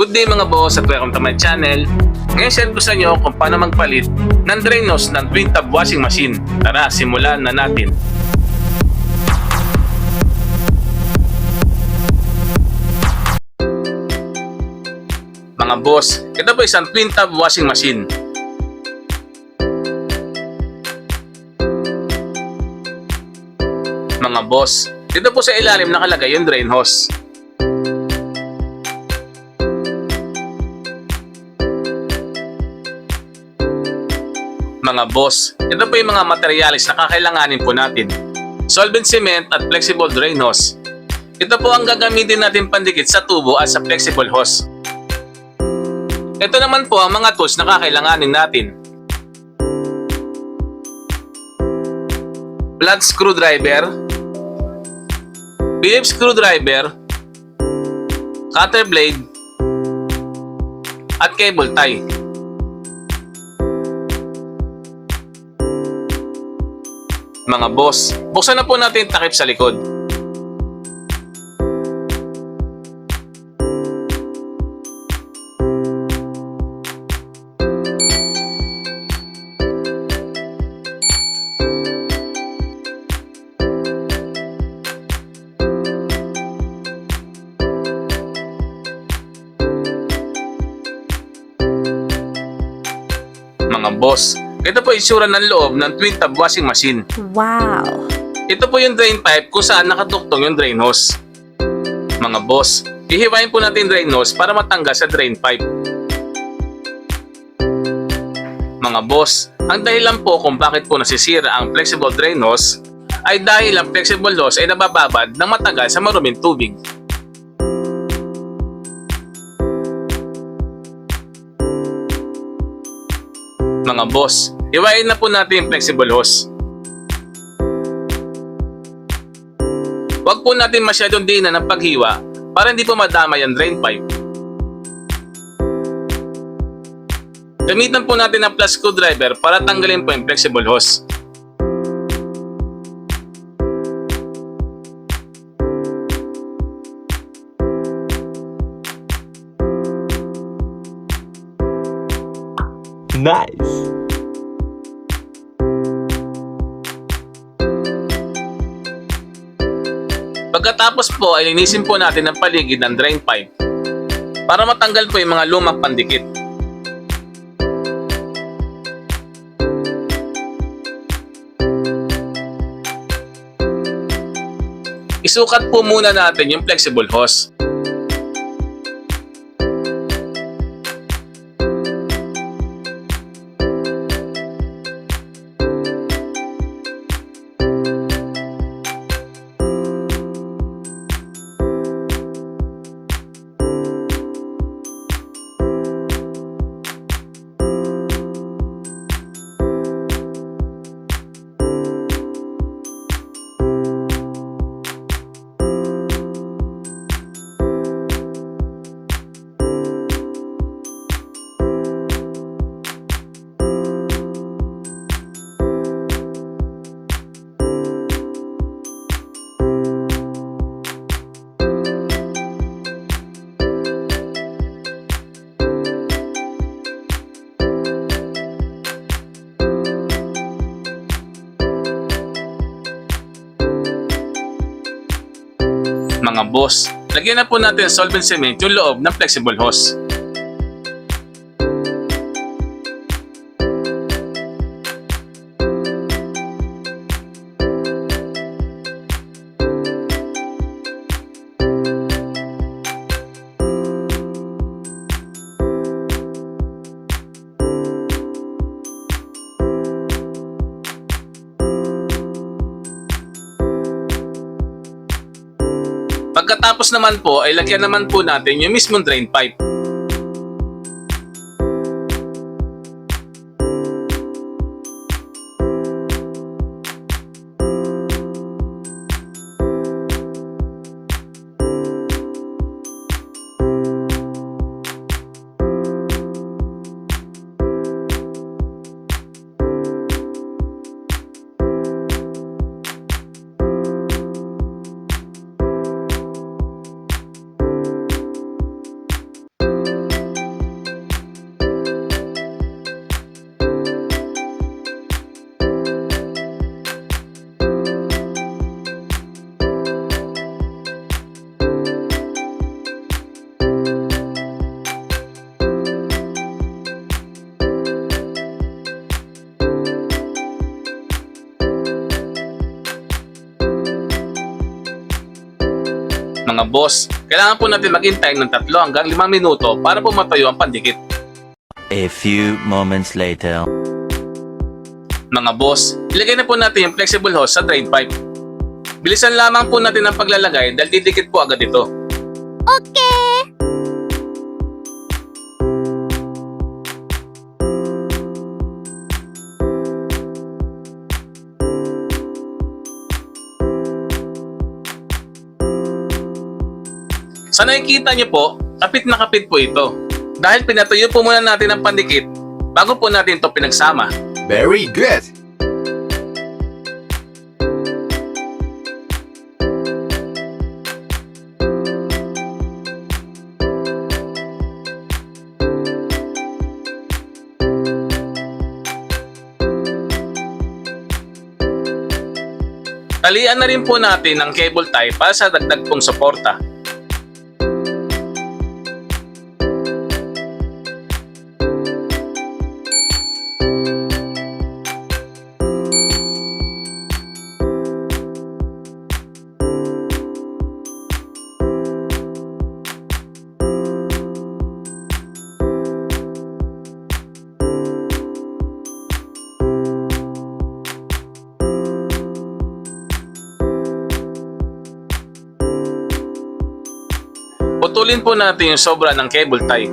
Good day mga boss at welcome to my channel. Ngayon share ko sa inyo kung paano magpalit ng drain hose ng twin tub washing machine. Tara, simulan na natin. Mga boss, ito po isang twin tub washing machine. Mga boss, dito po sa ilalim nakalagay yung drain hose. Mga boss, ito po yung mga materialis na kakailanganin po natin. Solvent cement at flexible drain hose. Ito po ang gagamitin natin pandikit sa tubo at sa flexible hose. Ito naman po ang mga tools na kakailanganin natin. Flat screwdriver, Phillips screwdriver, cutter blade, at cable tie. Mga boss, buksan na po natin takip sa likod. Mga boss, ito po itsura ng loob ng twin tub washing machine. Wow! Ito po yung drain pipe kung saan nakatuktong yung drain hose. Mga boss, ihiwain po natin drain hose para matanggal sa drain pipe. Mga boss, ang dahilan po kung bakit po nasisira ang flexible drain hose ay dahil ang flexible hose ay nabababad ng matagal sa maruming tubig. Mga boss, hiwain na po natin yung flexible hose. Huwag po natin masyadong diinan ng paghiwa para hindi po madama yung drain pipe. Gamitan po natin ang plus screwdriver para tanggalin po yung flexible hose. Nice. Pagkatapos po ay linisin po natin ang paligid ng drain pipe para matanggal po yung mga lumang pandikit. Isukat po muna natin yung flexible hose. Mga boss, lagyan na po natin solvent cement yung loob ng flexible hose. Pagkatapos naman po ay lagyan naman po natin yung mismong drain pipe. Boss, kailangan po natin maghintay ng 3 hanggang 5 minuto para po matayo ang pandikit. A few moments later. Mga boss, ilagay na po natin yung flexible hose sa drain pipe. Bilisan lamang po natin ang paglalagay dahil didikit po agad ito. Okay. Sa nakikita niyo po, kapit na kapit po ito. Dahil pinatuyo po muna natin ang pandikit bago po natin ito pinagsama. Very good. Talian na rin po natin ang cable tie para sa dagdag pong suporta. Putulin po natin yung sobra ng cable tie.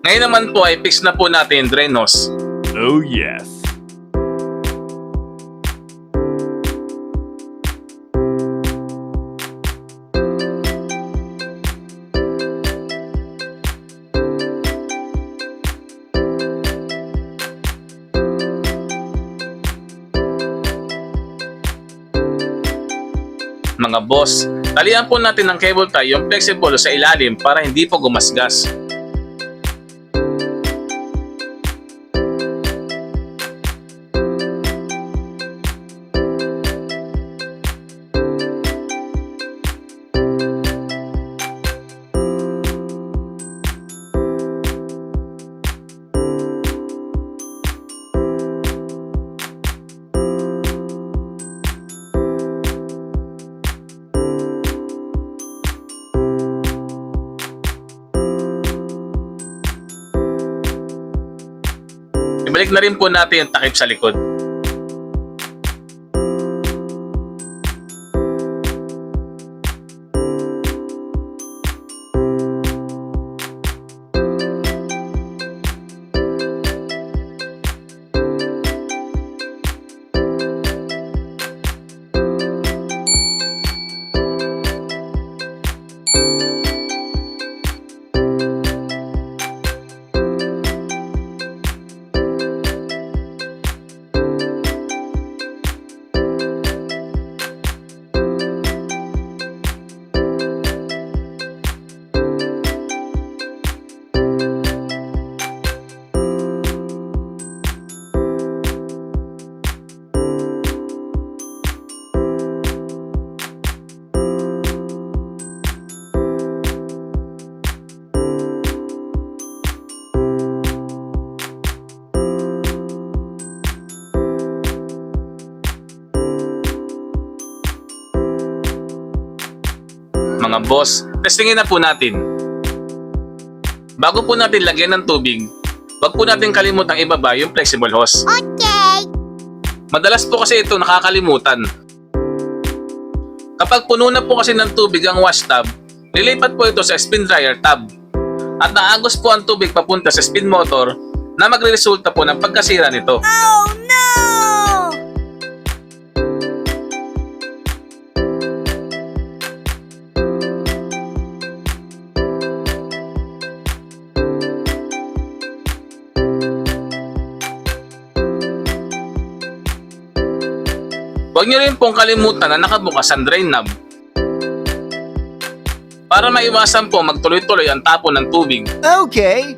Ngayon naman po ay fix na po natin yung drain hose. Oh, yes. Mga boss, talian po natin ng cable tie yung flexible sa ilalim para hindi po gumasgas. Ibalik na rin po natin yung takip sa likod. Mga boss, testingin na po natin. Bago po natin lagyan ng tubig, wag po natin kalimutang ibaba yung flexible hose. Okay. Madalas po kasi ito nakakalimutan. Kapag puno na po kasi ng tubig ang wash tub, lilipat po ito sa spin dryer tub. At naagos po ang tubig papunta sa spin motor na magre-resulta po ng pagkasira nito. Oh Huwag niyo rin pong kalimutan na nakabukas ang drain knob. Para maiwasan po magtuloy-tuloy ang tapon ng tubig. Okay.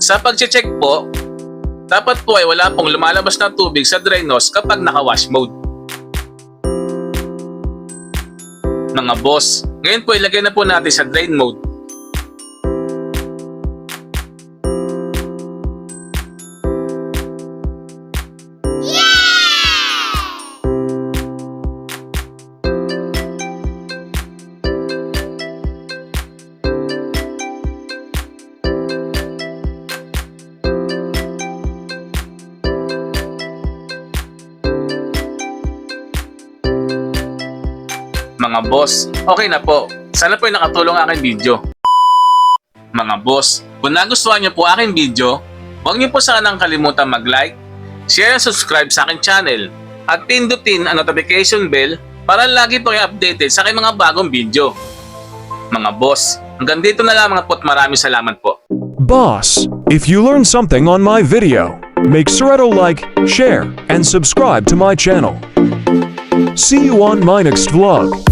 Sa pag-check po, dapat po ay wala pong lumalabas na tubig sa drain nose kapag naka-wash mode. Mga boss, ngayon po ilagay na po natin sa drain mode. Mga boss, okay na po. Sana po ay nakatulong ang aking video. Mga boss, kung nagustuhan niyo po aking video, huwag niyo po sanang kalimutan mag-like, share at subscribe sa aking channel at pindutin ang notification bell para lagi po kayo updated sa aking mga bagong video. Mga boss, hanggang dito na lamang po at maraming salamat po. Boss, if you learned something on my video, make sure to like, share, and subscribe to my channel. See you on my next vlog.